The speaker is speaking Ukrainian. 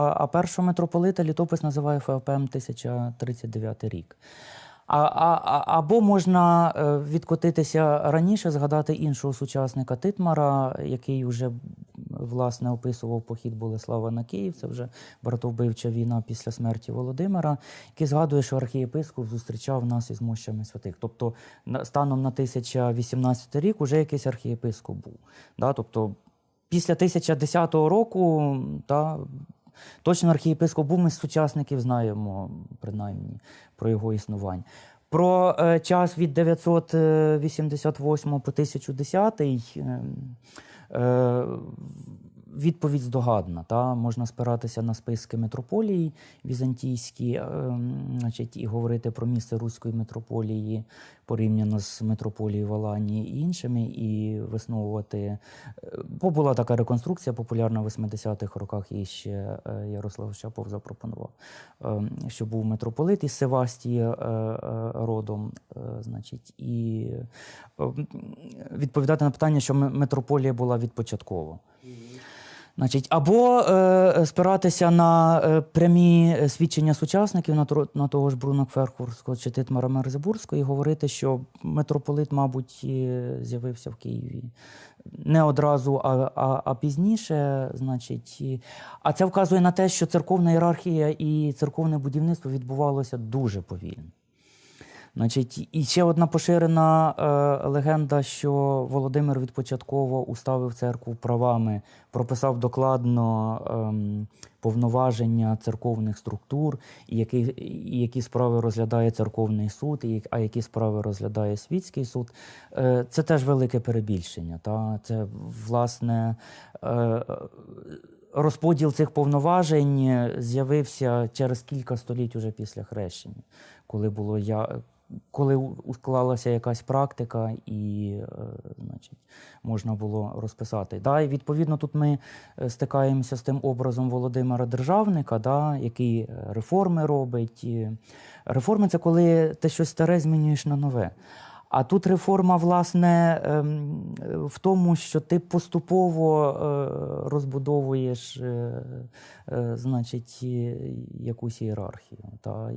А першого митрополита літопис називає ФОПМ 1039 рік. А, а- або можна е, відкотитися раніше, згадати іншого сучасника Титмара, який вже власне описував похід Болеслава на Київ. Це вже братовбивча війна після смерті Володимира, який згадує, що архієпископ зустрічав нас із мощами святих. Тобто, станом на 1018 рік уже якийсь архієпископ був. Да? Тобто, після 1010 року та, точно архієпископ був, ми з сучасників знаємо принаймні про його існування. Про е, час від 988 по 1010 е, е, відповідь здогадна. Та? Можна спиратися на списки митрополії візантійські, е, значить, і говорити про місце Руської митрополії порівняно з митрополією Валанії і іншими, і висновувати. е, Бо була така реконструкція популярна в 80-х роках, і ще е, Ярослав Щапов запропонував, е, що був митрополит із Севастії е, е, родом, е, значить, і відповідати на питання, що митрополія була відпочатково. Значить, або е, спиратися на е, прямі е, свідчення сучасників на, на того ж Бруно Кферхурського чи Титмара Мерзебурського і говорити, що митрополит, мабуть, е, з'явився в Києві не одразу, а, а, а пізніше. Значить, і- а це вказує на те, що церковна ієрархія і церковне будівництво відбувалося дуже повільно. Значить, і ще одна поширена е, легенда, що Володимир відпочатково уставив церкву правами, прописав докладно ем, повноваження церковних структур, і які, і які справи розглядає церковний суд, і, а які справи розглядає світський суд. Е, це теж велике перебільшення. Та? Це, власне, е, розподіл цих повноважень з'явився через кілька століть уже після хрещення, коли було я. Коли у- склалася якась практика, і е, значить, можна було розписати. Да, і відповідно тут ми е, стикаємося з тим образом Володимира Державника, да, який е, реформи робить. Реформи це коли ти щось старе змінюєш на нове. А тут реформа, власне, ем, в тому, що ти поступово розбудовуєш значить, якусь ієрархію. Та,